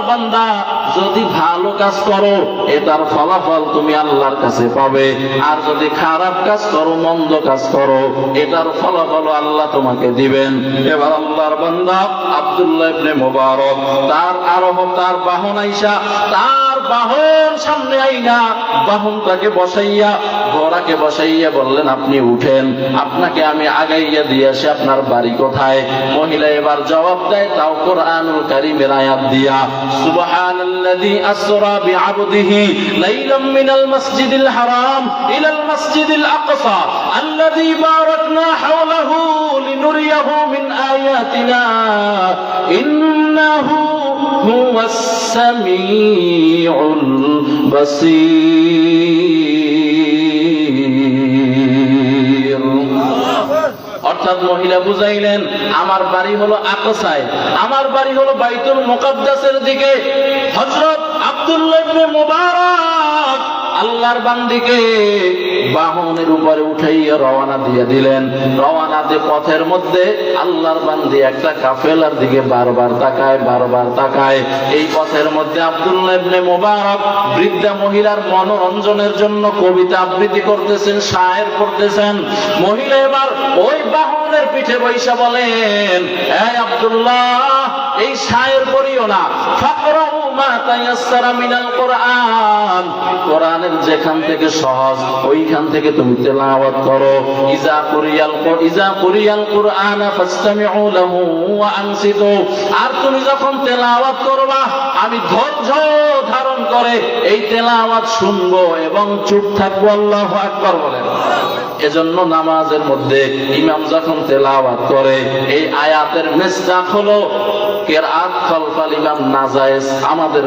আল্লাহর বান্দা, যদি ভালো কাজ করো এটার ফলাফল তুমি আল্লাহর কাছে পাবে। আর যদি খারাপ কাজ করো, মন্দ কাজ করো এটার ফলাফল আল্লাহ তোমাকে দিবেন। এবার আল্লাহর বান্দা আব্দুল্লাহ ইবনে মুবারক, তার আরোহ, তার বাহন আইসা, তার বাহন সামনে আইনা বাহনটাকে বসাইয়া, ঘোড়াকে বসাইয়া বললেন, আপনি উঠেন, আপনাকে আমি আগাইয়া দিয়ে আসি, আপনার বাড়ি কোথায়? মহিলা এবার জবাব দেয়, তাও কোরআনুল কারীমের আয়াত দিয়া। সুবহানাল্লাযী আসরা বিআবদিহি লাইলাম মিনাল মাসজিদিল হারাম ইলাল মাসজিদিল আকসা আল্লাযী বারাকনা হাওলাহু লিনুরিয়াহু মিন আয়াতিনা ইন্নাহু হুয়াস السميع البصير অর্থাৎ মহিলা বুঝাইলেন, আমার বাড়ি হলো আকসায়, আমার বাড়ি হলো বাইতুল মোকাদ্দাসের দিকে। হজরত আব্দুল্লাহ মুবারক আল্লাহর বান্দিকে বাহনের উপরে উঠাইয়া রওনা দিয়ে দিলেন। রওনা দিয়ে পথের মধ্যে আল্লাহর বান্দি একটা কাফেলার দিকে বারবার তাকায় বারবার তাকায়। এই পথের মধ্যে আব্দুল্লাহ ইবনে মুবারক বৃদ্ধা মহিলার মনোরঞ্জনের জন্য কবিতা আবৃত্তি করতেছেন, শায়ের করতেছেন। মহিলা এবার ওই বাহনের পিঠে বৈশা বলেন এই আব্দুল্লাহ এই শায়ের করিও না। ফাকরাউ মা তায়াসসারা মিনাল কোরআন। কোরআনের যেখান থেকে সহজ, ওইখান থেকে তুমি তেলাওয়াত করো। ইজা কুরিয়াল ইজা কুরিয়াল কুরআন ফাসতামিউ লাহু ওয়া আনসিতু। আর তুমি যখন তেলাওয়াত করবা, আমি ধৈর্য ধারণ করে এই তেলাওয়াত শুনব এবং চুপ থাকব। আল্লাহু আকবার বলেন। এজন্য নামাজের মধ্যে ইমাম যখন তেলাওয়াত করে, এই আয়াতের মেসদাক হলো, কেরাত ইমাম নাজায়েজ আমাদের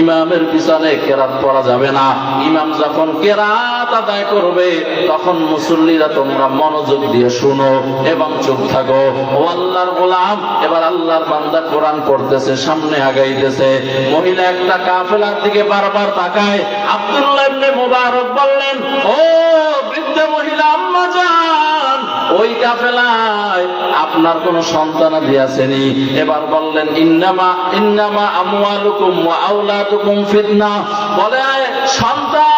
ইমামের পিছনে কেরাত পড়া যাবে না। ইমাম যখন কেরাত আদায় করবে, তখন মুসল্লিরা তোমরা মনোযোগ দিয়ে শুনো এবং চুপ থাকো। ও আল্লাহর গোলাম, এবার আল্লাহর বান্দা কোরআন পড়তেছে, সামনে আগাইতেছে। মহিলা একটা কাফেলার দিকে বারবার তাকায়, আব্দুল্লাহ ইবনে মুবারক বললেন, ও ওই কাফেলায় আপনার কোন সন্তানাদি আসেনি। এবার বললেন, ইন্নামা ইন্নামা আমওয়ালুকুম ওয়া আওলাদুকুম ফিতনা। বলে সন্তান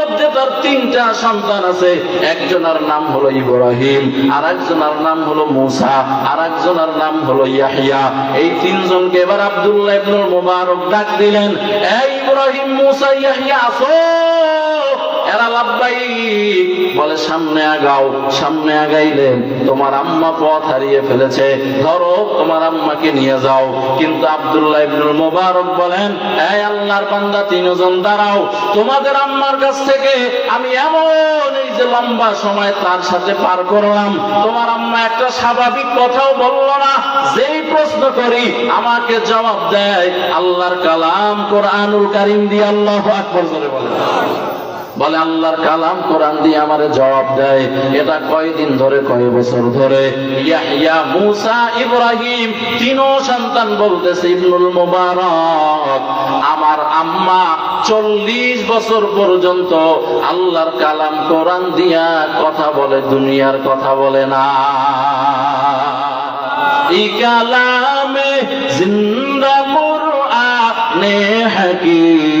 মধ্যে তার তিনটা সন্তান আছে। একজনের নাম হলো ইব্রাহিম আর একজনের নাম হলো মুসা আর একজনের নাম হলো ইয়াহিয়া। এই তিনজনকে এবার আব্দুল্লাহ ইবনুল মুবারক ডাক দিলেন এই ইব্রাহিম, মুসা, ইয়াহিয়া আসো! এরা লাভবাই বলে, সামনে আগাও, সামনে আগাইলেন তোমার আম্মা পথ হারিয়ে ফেলেছে। ধরো, তোমার আম্মাকে নিয়ে যাও। কিন্তু আব্দুল্লাহ ইবনুল মুবারক বলেন, এই আল্লাহর বান্দা, তিনজন দাঁড়াও। তোমাদের আম্মার কাছ থেকে আমি এমন এই যে লম্বা সময় তার সাথে পার করলাম। তোমার আম্মা একটা স্বাভাবিক কথাও বলল না। যেই প্রশ্ন করি, আমাকে জবাব দেয়, আল্লাহর কালাম কোরআনুল কারিম দিয়ে আল্লাহ আকবর করে বলে বলে, আল্লাহর কালাম কোরআন দিয়ে আমারে জবাব দেয়। এটা কয়দিন ধরে, কয় বছর ধরে? ইয়াহিয়া মুসা ইব্রাহিম তিনও সন্তান বলতেছে, ইবনুল মুবারক, আমার আম্মা চল্লিশ বছর পর্যন্ত আল্লাহর কালাম কোরআন দিয়া কথা বলে, দুনিয়ার কথা বলে না। ই কালামে জিন্দা কোরআনে হাকিম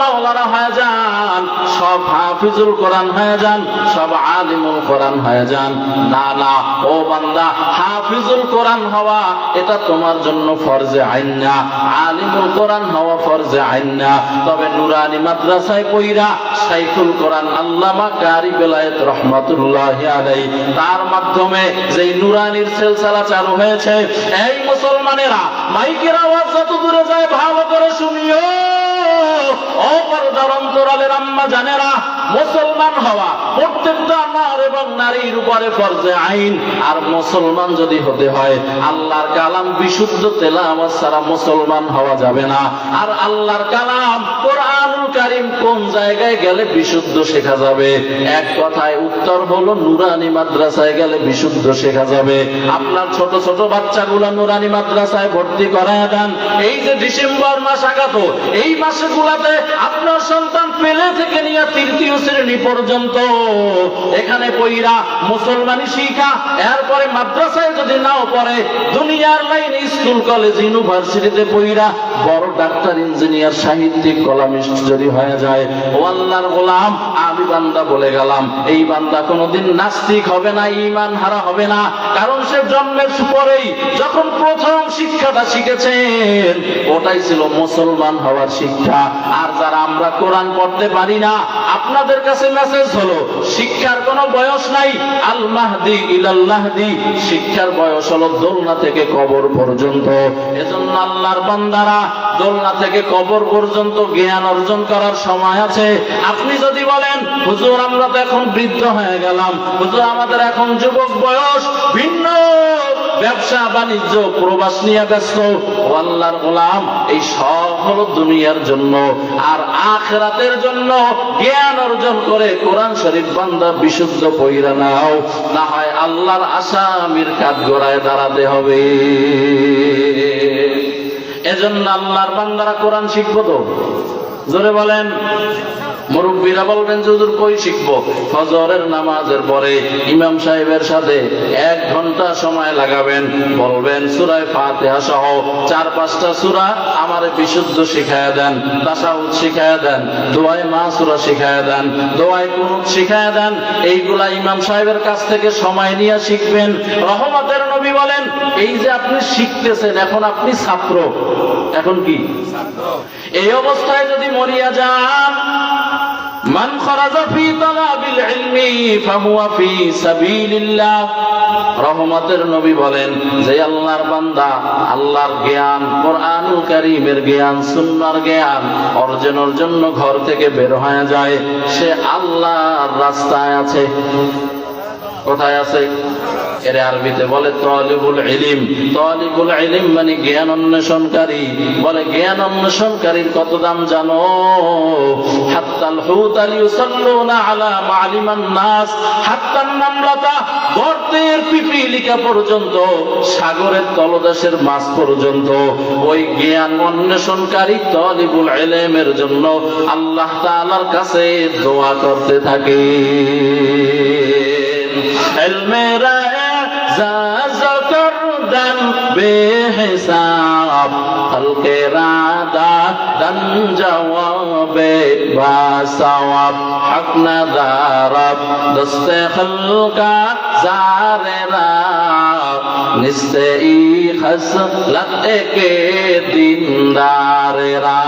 মাওলানা হয়ে যান, সব হাফিজুল কোরআন হয়ে যান, সব আলিমুল কোরআন হয়ে যান। না না, ও বান্দা, হাফিজুল কোরআন হওয়া, এটা তোমার জন্য ফরজে আইন না। আলিমুল কোরআন হওয়া ফরজে আইন না। তবে নুরানি মাদ্রাসায় পইরা সাইফুল কোরআন আল্লামা কারি বেলায়েত রহমাতুল্লাহ আলাই তার মাধ্যমে যেই নুরানির সেলসালা চালু হয়েছে, এই মুসলমানেরা মাইকের আওয়াজ যত দূরে যায় ভালো করে শুনিও। অপরদার অন্তরালের আম্মা জানেরা মুসলমান হওয়া প্রত্যেকটা নর এবং নারীর উপরে ফরজে আইন। আর মুসলমান যদি হতে হয়, আল্লাহর কালাম বিশুদ্ধ তেলাওয়াত ছাড়া মুসলমান হওয়া যাবে না। আর আল্লাহর কালাম কোরআনুল কারীম কোন জায়গায় গেলে বিশুদ্ধ শেখা যাবে? এক কথায় উত্তর হলো নুরানি মাদ্রাসায় গেলে বিশুদ্ধ শেখা যাবে। আপনার ছোট ছোট বাচ্চাগুলো নুরানি মাদ্রাসায় ভর্তি করায় দেন। এই যে ডিসেম্বর মাস আগাত, এই মাসগুলাতে আপনার সন্তান পেলে থেকে নিয়ে তৃতীয় শ্রেণি পর্যন্ত। এখানে পইরা মুসলমানি শিখা, এরপরে মাদ্রাসায় যদি নাও পড়ে, দুনিয়ার লাইন স্কুল, কলেজ, ইউনিভার্সিটিতে পইরা বড় ডাক্তার, ইঞ্জিনিয়ার, সাহিত্যিক, কলামিস্ট যদি হয়ে যায়, ও আল্লাহর গোলাম, আমি বান্দা বলে গেলাম। এই বান্দা কোনোদিন নাস্তিক হবে না ইমান হারা হবে না। কারণ সে জন্মের পরেই যখন প্রথম শিক্ষাটা শিখেছেন, ওটাই ছিল মুসলমান হওয়ার শিক্ষা। আর যারা আমরা কোরআন পড়তে পারি না, আপনাদের কাছে মেসেজ হলো, শিক্ষার কোনো বয়স নাই। আল মাহদি ইলাল্লাহদি শিক্ষার বয়স হলো দোলনা থেকে কবর পর্যন্ত। এজন্য আল্লাহর বান্দারা দোলনা থেকে কবর পর্যন্ত জ্ঞান অর্জন করার সময় আছে। আপনি যদি বলেন, হুজুর, আমরা তো এখন বৃদ্ধ হয়ে গেলাম। হুজুর, আমাদের এখন যুবক বয়স। ভিন্ন ব্যবসা, বাণিজ্য, প্রবাস নিয়ে ব্যস্ত। আল্লাহর গোলাম, এই সব হলো দুনিয়ার জন্য। আর আখরাতের জন্য জ্ঞান অর্জন করে কোরআন শরীফ বান্দা বিশুদ্ধ পইরা নাও। না হয় আল্লাহর আসামির কাঠ গড়ায় দাঁড়াতে হবে। এজন্য আল্লাহর বান্দারা কোরআন শিখব তো। জোরে বলেন। মুরব্বীরা বলবেন যে হুজুর, কই শিখব? ফজরের নামাজের পরে ইমাম সাহেবের সাথে এক ঘণ্টা সময় লাগাবেন। বলবেন, সুরায় ফাতিহা সহ চার পাঁচটা সুরা আমার বিশুদ্ধ শিখায় দেন তাসাউদ শিখায় দেন, দোয়ায় মা সুরা শিখায় দেন, দোয়ায় কুনুত শিখায় দেন। এইগুলা ইমাম সাহেবের কাছ থেকে সময় নিয়ে শিখবেন। রহমতের নবী বলেন, এই যে আপনি শিখতেছেন, এখন আপনি ছাত্র। এখন কি? এই অবস্থায় যদি মরিয়া যান মান খরাজা ফি তালাবিল ইলমি ফাহুয়া ফি সাবিলিল্লাহ। রহমতের নবী বলেন, যে আল্লাহর বান্দা, আল্লাহর জ্ঞান, কোরআনুল কারীমের জ্ঞান সুন্নাহর জ্ঞান অর্জনের জন্য ঘর থেকে বের হয়ে যায়। সে আল্লাহর রাস্তায় আছে। কোথায় আছে? এর আরবিতে বলে তলিবুল ইলিম। তলিবুল ইলিম মানে জ্ঞান অন্বেষণকারী। বলে জ্ঞান অন্বেষণকারীর কত দাম জানো? হাত্তাল হুতাল ইউসাল্লুনা আলা মালিমান নাস। হাত্তান নামলাতা গর্তের পিপিলিকা পর্যন্ত, সাগরের তলদেশের মাছ পর্যন্ত। ওই জ্ঞান অন্বেষণকারী তলিবুল ইলমের জন্য আল্লাহ তাআলার কাছে দোয়া করতে থাকে মেরা কর্দন বেহিসাব, হলকে রাদা দন জওয়াবে বাসাওয়াব হক নদারব দস্তে খলকা ই খসলত কে দিনদারেরা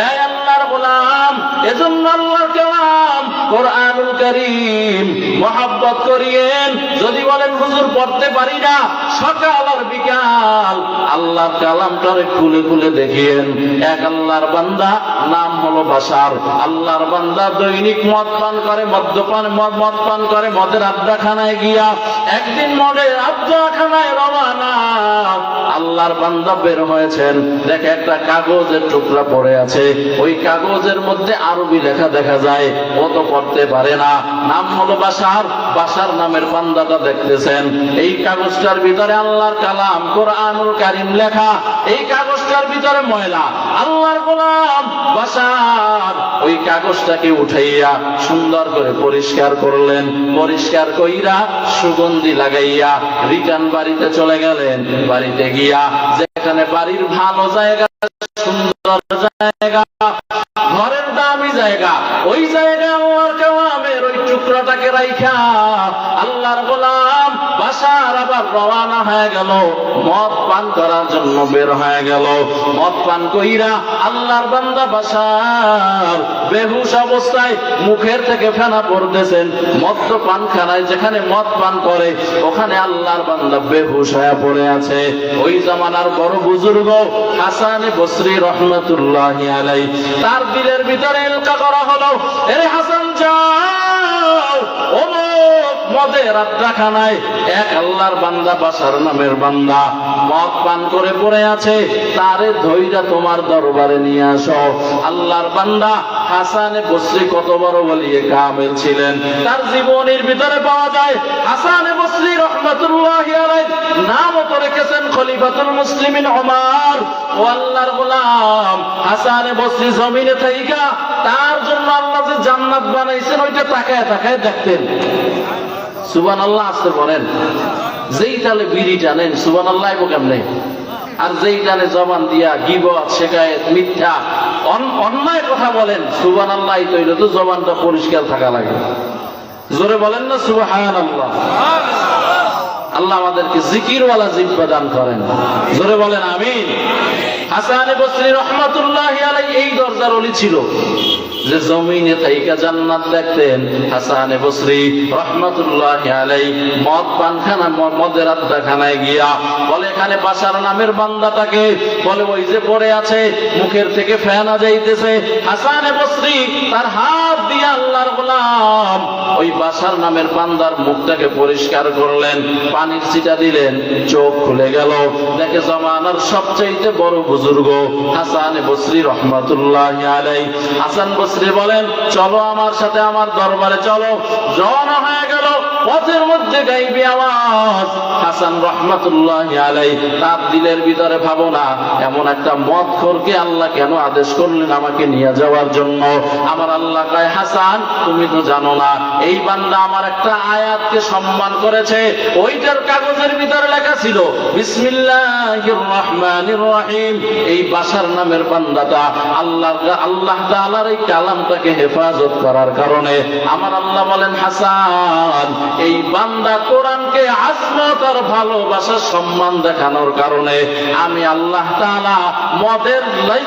এ আল্লাহর গোলাম, এজন্য আল্লাহর কালাম কোরআনুল করিম, মহাব্বত করিয়েন। যদি বলেন, হুজুর, পড়তে পারি না। সকাল আর বিকাল আল্লাহর খুলে খুলে দেখিয়েন। এক আল্লাহর বান্দা, নাম হলো বাসার আল্লাহর বান্দা দৈনিক মদ পান করে মদ্যপান মদ পান করে, মদের আড্ডাখানায় গিয়া একদিন মদের আড্ডাখানায় রওনা। আল্লাহর বান্দা বের হয়েছেন। দেখে একটা কাগজের টুকরা পড়ে আছে। ওই কাগজের মধ্যে আরবি লেখা দেখা যায়। কত পড়তে পারে না। নাম হলো বাসার বাসার নামের বান্দাটা দেখতেছেন। এই কাগজটার ভিতরে আল্লাহর কালাম, কোরআনুল কারিম লেখা। এই কাগজটার ভিতরে ময়লা, আল্লাহর গোলাম, বাসার। ওই কাগজটাকে উঠাইয়া সুন্দর করে পরিষ্কার করলেন, পরিষ্কার কইরা সুগন্ধি লাগাইয়া রিটার্ন বাড়িতে চলে গেলেন। বাড়িতে গিয়া যেখানে বাড়ির ভালো জায়গা, সুন্দর জায়গা, ঘরের দামি জায়গা, ওই জায়গায় আমার কালামের ওই টুকরাটাকে রাইখা, আল্লাহর গোলাম বাসার আবার রওয়ানা হয়ে গেল। মদ পান করার জন্য বের হয়ে গেল। মদ পান কইরা আল্লাহর বান্দা বাসার বেহুশ অবস্থায় মুখের থেকে ফেনা পড়তেছেন। মদ পান খানায় যেখানে মদ পান করে, ওখানে আল্লাহর বান্দা বেহুশ হয়ে পড়ে আছে। ওই জামানার বড় বুজুর্গ হাসানে বসরি রহমতুল্লাহ আলাই তার দিলের ভিতরে এলকা করা হলো, এরে হাসান যাও অমুক মদের আড্ডাখানায় এক আল্লাহর বান্দা, বাসার নামের বান্দা। মদ পান করে পড়ে আছে, তারে ধৈরা তোমার দরবারে নিয়ে আসো। আল্লাহর বান্দা হাসানে বসরি কত বড় বলিয়ে কামেল ছিলেন। তার জীবনের ভিতরে পাওয়া যায়, হাসানে বসরি রহমতুল্লাহ নামও তো রেখেছেন খলিফাতুল মুসলিমিন ওমর। ও আল্লাহর গোলাম, হাসানে বসরি জমিনে থাইকা, তার জন্য জান্নাত বানাইছেন, ওইটা তাকায় তাকায় দেখতেন। সুবান আল্লাহ আসতে বলেন। যেই তালে বিড়ি টানেন সুবান আল্লাহ কেমনে? আর যেই টানে জবান দিয়া গিবত শেখায়ত মিথ্যা অন্যায় কথা বলেন সুবান আল্লাহ তৈরি তো জবানটা পরিষ্কার থাকা লাগে। জোরে বলেন না সুবাহান আল্লাহ আল্লাহ আমাদেরকে জিকিরওয়ালা জিব্বা দান করেন। জোরে বলেন, আমিন। হাসানে বসরি রহমাতুল্লাহ এই দরজার অলি ছিল। যে জমিনে তাইকা জান্নাত দেখতেন হাসানে বসরি রহমাতুল্লাহ আলাই মদ পানখানা মদের আড্ডাখানায় গিয়া বলে, এখানে বাসার নামের বান্দাটাকে বলে, ওই যে পড়ে আছে, মুখের থেকে ফেনা যাইতেছে। হাসানে বসরি তার হাত দিয়ে আল্লাহর গোলাম ওই বাসার নামের বান্দার মুখটাকে পরিষ্কার করলেন, পানির ছিটা দিলেন, চোখ খুলে গেল। দেখে জমানার সবচাইতে বড় বুজুর্গ হাসান বসরি রহমতুল্লাহ আলাই হাসান বসরি বলেন চলো আমার সাথে আমার দরবারে চলো। জন হয়ে পথের মধ্যে গাইবি আওয়াজ। হাসান রহমতুল্লাহ আলাই তার দিলের ভিতরে ভাবনা এমন একটা মদ খোরকে আল্লাহ কেন আদেশ করলেন আমাকে নিয়ে যাওয়ার জন্য? আমার আল্লাহ কয়, হাসান, তুমি তো জানো না, এই বান্দা আমার একটা আয়াতকে সম্মান করেছে, ওইটার কাগজের ভিতরে লেখা ছিল, বিসমিল্লাহির রহমানির রহিম। এই বাসার নামের বান্দাটা আল্লাহ আল্লাহ তাআলার এই কালামটাকে হেফাজত করার কারণে। আমার আল্লাহ বলেন, হাসান এই বান্দা কোরআনকে আজমত আর ভালোবাসার সম্মান দেখানোর কারণে আমি আল্লাহ তাআলা মদের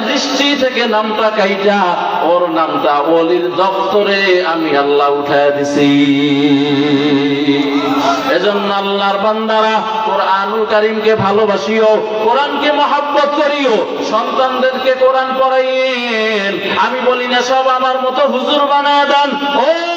দৃষ্টি থেকে নামটা কাইটা, ওর নামটা অলির দপ্তরে আমি আল্লাহ উঠায় দিছি। এজন্য আল্লাহর বান্দারা কোরআনুল কারীমকে ভালোবাসিও, কোরআনকে মহাব্বত করিও, সন্তানদেরকে কোরআন পড়াইয়েন। আমি বলি না, সব আমার মতো হুজুর বানায় দেন। ও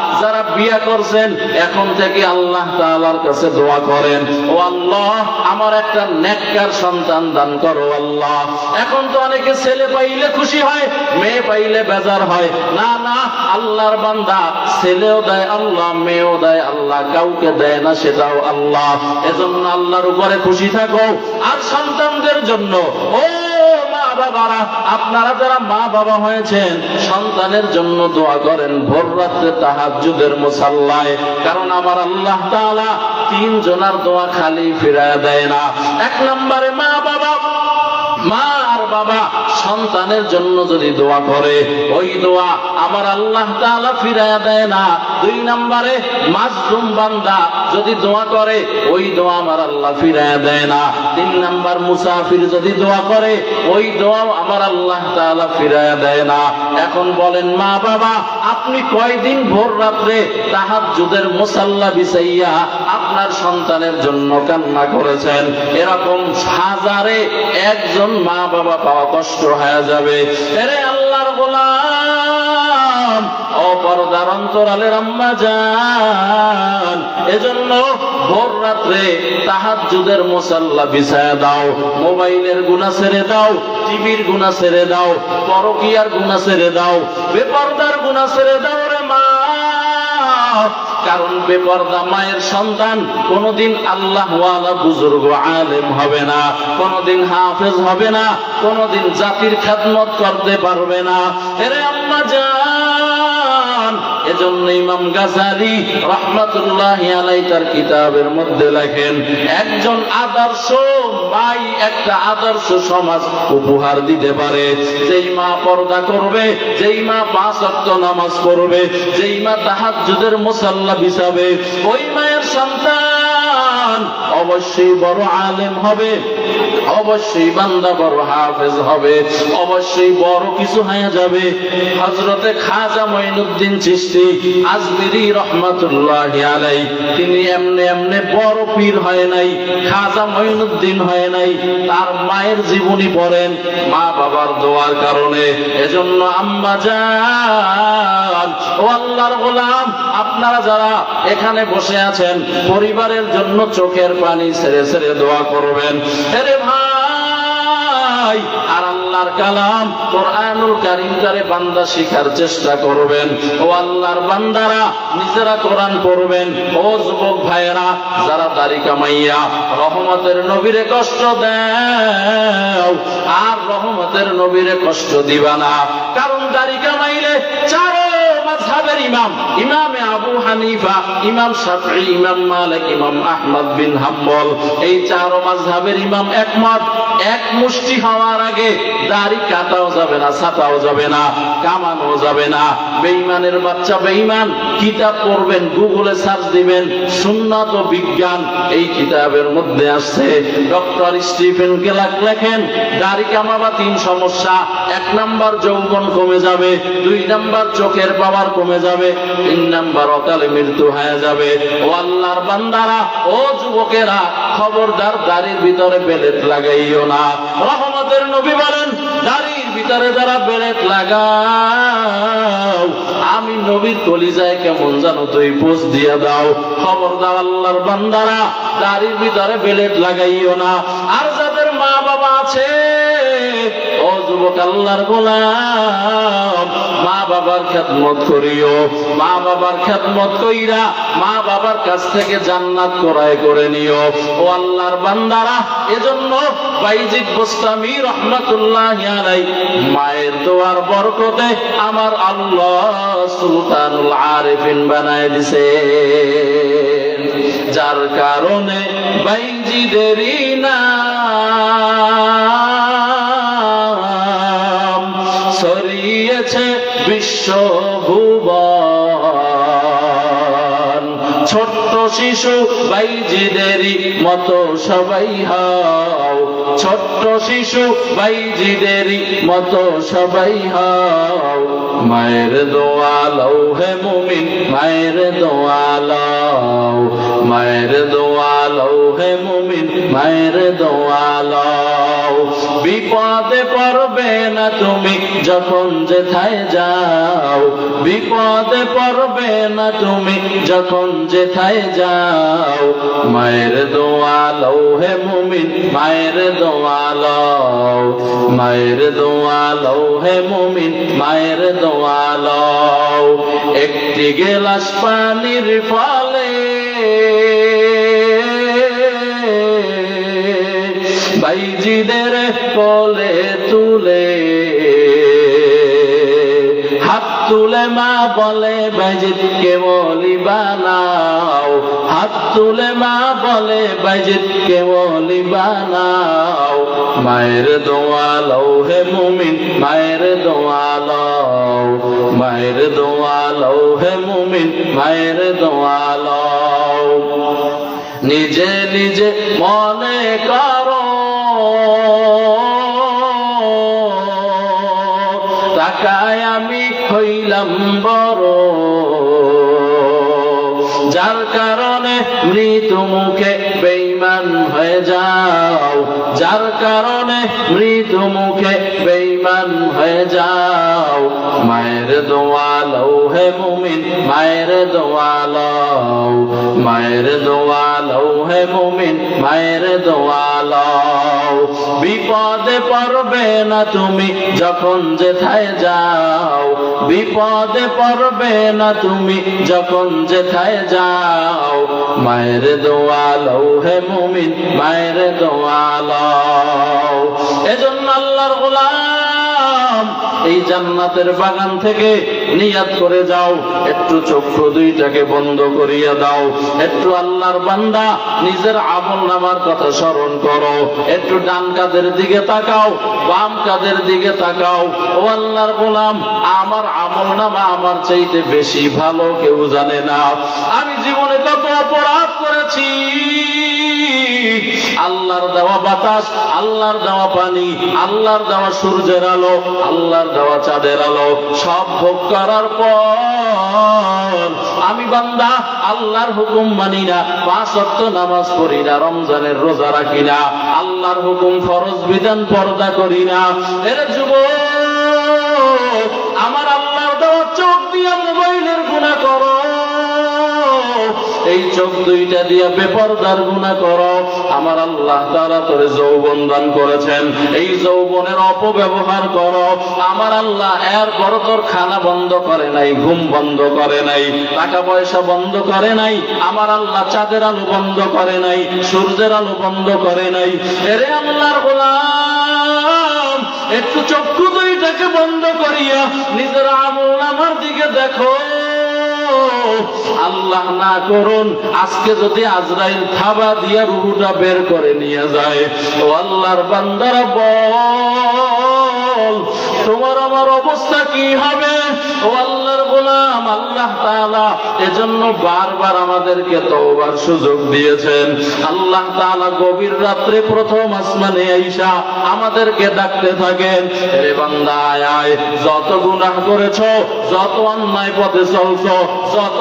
যারা বিয়া করছেন, এখন থেকে আল্লাহ তাআলার কাছে দোয়া করেন। ও আল্লাহ, আমার একটা নেককার সন্তান দান করো, আল্লাহ। এখন তো অনেকে ছেলে পাইলে খুশি হয়, মেয়ে পাইলে বেজার হয়। না না, আল্লাহর বান্দা ছেলেও দেয় আল্লাহ, মেয়েও দেয় আল্লাহ, কাউকে দেয় না সেটাও আল্লাহ। এজন্য আল্লাহর উপরে খুশি থাকো। আর সন্তানদের জন্য, ও বাবারা আপনারা যারা মা বাবা হয়েছেন, সন্তানের জন্য দোয়া করেন ভোর রাত্রে তাহাজুদের মুসাল্লায়। কারণ আমার আল্লাহ তাআলা তিন জনার দোয়া খালি ফিরায় দেয় না। এক নম্বরে মা বাবা, মা বাবা সন্তানের জন্য যদি দোয়া করে, ওই দোয়া আমার আল্লাহ তাআলা ফিরায়া দেয় না। দুই নম্বরে, মাসরুম বান্দা যদি দোয়া করে, ওই দোয়া আমার আল্লাহ ফিরায়া দেয় না। তিন নাম্বার, মুসাফির যদি দোয়া করে, ওই দোয়া আমার আল্লাহ তাআলা ফিরায়া দেয় না। এখন বলেন, মা বাবা, আপনি কয়দিন ভোর রাত্রে তাহাজ্জুদের মুসাল্লা বিছাইয়া আপনার সন্তানের জন্য কান্না করেছেন। এরকম হাজারে একজন মা বাবা পাওয়া কষ্ট হয়ে যাবে। এরে আল্লাহর গোলাম অপরদার অন্তরালের আম্মা যান। এজন্য ভোর রাত্রে তাহাজ্জুদের মুসাল্লা বিছায়া দাও, মোবাইলের গুণা ছেড়ে দাও, টিভির গুণা ছেড়ে দাও, পরকিয়ার গুণা ছেড়ে দাও, বেপরদার গুণা ছেড়ে দাও রে মা। কারণ বেপর্দা মায়ের সন্তান, কোনোদিন আল্লাহ বুজুর্গ আলেম হবে না, কোনোদিন হাফেজ হবে না, কোনোদিন জাতির খেদমত করতে পারবে না। এরে আম্মা জান এজন্য ইমাম গাজালি রহমাতুল্লাহ আলাই তার কিতাবের মধ্যে লেখেন, একজন আদর্শ মাই একটা আদর্শ সমাজ উপহার দিতে পারে। যেই মা পর্দা করবে, যেই মা পাঁচ অক্ত নামাজ পড়বে, যেই মা তাহাজ্জুদের মুসাল্লা বিছাবে ওই মায়ের সন্তান অবশ্যই বড় আলেম হবে। অবশ্যই বান্দা বড় হাফেজ হবে, অবশ্যই বড় কিছু হয়ে যাবে। হজরতে খাজা মঈনুদ্দিন চিশতি, আজমিরি আলাই, তিনি এমনে এমনে বড় পীর হয় নাই, খাজা মঈনুদ্দিন হয় নাই, তার মায়ের জীবনী পড়েন মা বাবার দোয়ার কারণে। এজন্য আম্মা যান ও আল্লাহর গোলাম আপনারা যারা এখানে বসে আছেন, পরিবারের জন্য চোখের পানি ছেড়ে ছেড়ে দোয়া করবেন। আরে ভাই, আর আল্লাহর কালাম কোরআনুল বান্দা শিখার চেষ্টা করবেন। ও আল্লাহর বান্দারা, নিজেরা কোরআন ও যুবক ভাইয়েরা, যারা দাড়ি কামাইয়া রহমতের নবীরে কষ্ট দেও, আর রহমতের নবীরে কষ্ট দিবা না। কারণ দাড়ি কামাইলে চারো মাযহাবের ইমাম। ইমামে আবু হানিফা, ইমাম শাফি ইমাম মালিক, ইমাম আহমদ বিন হাম্বল, এই চার মাযহাবের ইমাম একমত। এক মুষ্টি হওয়ার আগে দাড়ি কাটাও যাবে না, ছাটাও যাবে না। কামানো যাবে না। বেঈমানের বাচ্চা বেঈমান, কিতাব পড়বেন, গুগলে সার্চ দিবেন, সুন্নাত বিজ্ঞান এই কিতাবের মধ্যে আসছে। ডক্টর স্টিফেন কেলাক লেখেন, দাড়ি কামাবা তিন সমস্যা, এক নাম্বার যৌবন কমে যাবে, দুই নাম্বার চোখের পাওয়ার কমে যাবে, তিন নাম্বার অকালে মৃত্যু হয়ে যাবে। ও আল্লাহর বান্দারা, ও যুবকেরা, খবরদার দাড়ির ভিতরে বেলেট লাগাইও না। রহমতের নবী বলেন ভিতরে যারা বেলেট লাগাও, আমি নবীর কলিজায় কেমন জানো তুই বোঝ দিয়ে দাও। খবর দাও আল্লাহর বান্দারা, গাড়ির ভিতরে বেলেট লাগাইও না। আর যুবক আল্লাহর গোলাম, মা বাবার খেদমত করিও। মা বাবার খেদমত কইরা মা বাবার কাছ থেকে জান্নাত করায় করে নিও। ও আল্লাহর বান্দারা, এজন্য বাইজিদ গোস্তামি রহমাতুল্লাহ আলাই মায়ের দোয়ার বরকতে আমার আল্লাহ সুলতানুল আরিফিন বানায় দিছে। যার কারণে বাইজিদেরই নাম ছড়িয়েছে বিশ্বভুবন ছোট্ট শিশু বাইজিদেরই মতো সবাই হাও। ছোট্ট শিশু বাইজিদেরই মতো সবাই হাও। মায়ের দোয়ালও হে মুমিন, মায়ের দোয়ালও মায়ের দোয়ালও হে মুমিন, মায়ের দোয়ালও। বিপদে পড়বে না তুমি যখন যেথায় যাও। বিপদে পড়বে না তুমি যখন যেথায় যাও। মায়ের দোয়ালও হে মুমিন, মায়ের দোয়ালও। মায়ের দোয়ালও হে মুমিন, মায়ের দোয়ালও। একটি গেলাস পানির ফলে বাইজিদের কোলে তুলে হাত তুলে মা বলে বাইজিদ কে বলি বানাও। হাত তুলে মা বলে, বাইজিদ কে বলি বানাও। মায়ের দোয়ালও হে মুমিন, মায়ের দোয়ালও মায়ের দোয়ালও হে মুমিন, মায়ের দোয়ালও নিজে নিজে মনে করো, টাকায় আমি হইলাম বড়। যার কারণে মৃত্যু মুখে বেইমান বেঈমান হয়ে যাও, যার কারণে মৃত্যু মুখে বেঈমান হয়ে যাও। মায়ের দোয়া লও হে মুমিন, মায়ের দোয়া লও। মায়ের দোয়া লও হে মুমিন, মায়ের দোয়া লও। বিপদে পড়বে না তুমি যখন যেথায় যাও। বিপদে পড়বে না তুমি যখন যেথায় যাও। মায়ের দোয়া লও হে মুমিন বাইরে দোয়াল এজন্য আল্লাহর গোলাম এই জান্নাতের বাগান থেকে নিয়াত করে যাও। একটু চক্ষু দুইটাকে বন্ধ করিয়া দাও। একটু আল্লাহর বান্দা নিজের আমল নামার কথা স্মরণ করো। একটু ডান কাদের দিকে তাকাও, বাম কাদের দিকে তাকাও। ও আল্লাহর গোলাম, আমার আমল নামা আমার চাইতে বেশি ভালো কেউ জানে না। আমি জীবনে কত অপরাধ করেছি। আল্লাহর দেওয়া বাতাস, আল্লাহর দেওয়া পানি, আল্লাহর দেওয়া সূর্যের আলো, আল্লাহর দেওয়া চাঁদের আলো, সব ভোগ করার পর আমি বান্দা আল্লাহর হুকুম মানি না, পাঁচ অক্ট নামাজ পড়ি না, রমজানের রোজা রাখি না, আল্লাহর হুকুম ফরজ বিধান পর্দা করি না। এর যুব আমার আল্লাহর দেওয়া চোখ দিয়ে মোবাইলের গুণা করো। এই চোখ দুইটা দিয়া বেপরদার গুণা করো। আমার আল্লাহ তারা তোরে যৌবন দান করেছেন। এই যৌবনের অপব্যবহার করো। আমার আল্লাহ এর বড় তোর খানা বন্ধ করে নাই, ঘুম বন্ধ করে নাই, টাকা পয়সা বন্ধ করে নাই, আমার আল্লাহ চাঁদের আলো বন্ধ করে নাই, সূর্যের আলো বন্ধ করে নাই। এরে আল্লাহর গোলাম, একটু চক্ষু দুইটাকে বন্ধ করিয়া নিজের আমল আমার দিকে দেখো। আল্লাহ না করুন, আজকে যদি আজরাইল থাবা দিয়া রুহুটা বের করে নিয়ে যায়। ও আল্লাহর বান্দারা বল। তোমার অবস্থা কি হবে? ও আল্লাহর গোলাম, আল্লাহ এজন্য বারবার আমাদেরকে সুযোগ দিয়েছেন। আল্লাহ গভীর রাত্রে প্রথম আসমানে আমাদেরকে ডাকতে থাকেন যত যত অন্যায় পথে চলছো, যত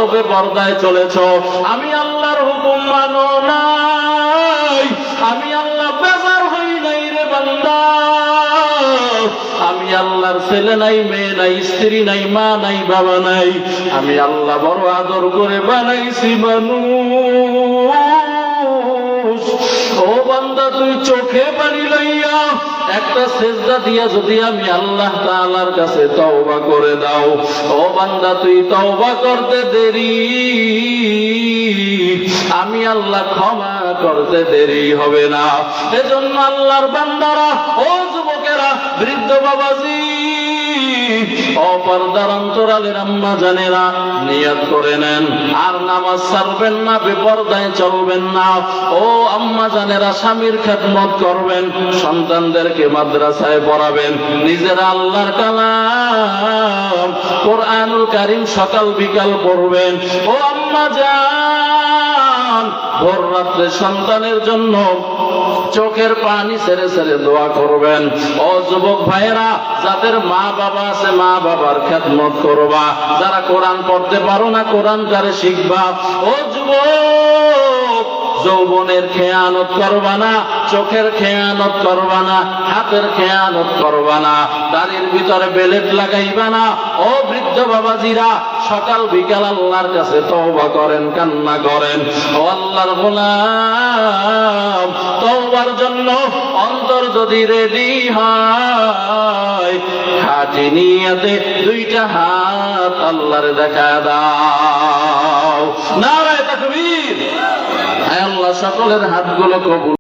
আমি আল্লাহর হুকুম মানো নাই আল্লাহর ছেলে নাই, মেয়ে নাই, স্ত্রী নাই, মা নাই, বাবা নাই। আমি আল্লাহ বড় আদর করে বানাইছি মানুষ। ও বান্দা, তুই চোখে পানি লইয়া একটা সেজদা দিয়া যদি আমি আল্লাহ তাআলার কাছে তওবা করে দাও। ও বান্দা, তুই তওবা করতে দেরি। আমি আল্লাহ ক্ষমা করতে দেরি হবে না। এজন্য আল্লাহর বান্দারা, ও বৃদ্ধ বাবাজি, অপরদার অন্তরালের আম্মা জানেরা, নিয়ত করে নেন। আর নামাজ ছাড়বেন না বেপরদায় চলবেন না। ও আম্মা জানেরা, স্বামীর খেদমত করবেন, সন্তানদেরকে মাদ্রাসায় পড়াবেন। নিজেরা আল্লাহর কালাম, কোরআনুল কারিম সকাল বিকাল পড়বেন। ও আম্মা জান ভোর রাত্রে সন্তানের জন্য চোখের পানি সেরে সেরে দোয়া করবেন। ও যুবক ভাইয়েরা, যাদের মা বাবা আছে, মা বাবার খেদমত করবা। যারা কোরআন পড়তে পারো না কোরআন কারে শিখবা। ও যুবক! যৌবনের খেয়ানত করবা না, চোখের খেয়ানত করবা না, হাতের খেয়ানত করবা না, দাড়ির ভিতরে বেলেট লাগাইবা না। ও বৃদ্ধ বাবাজিরা, সকাল বিকাল আল্লাহর কাছে তওবা করেন, কান্না করেন। ও আল্লাহর গোলাম, তওবার জন্য অন্তর যদি রেডি হয় হাতি নিয়াতে দুইটা হাত আল্লাহর দেখা দাও। নারায় তাকবীর। আয় আল্লাহ সকলের হাতগুলো কবুল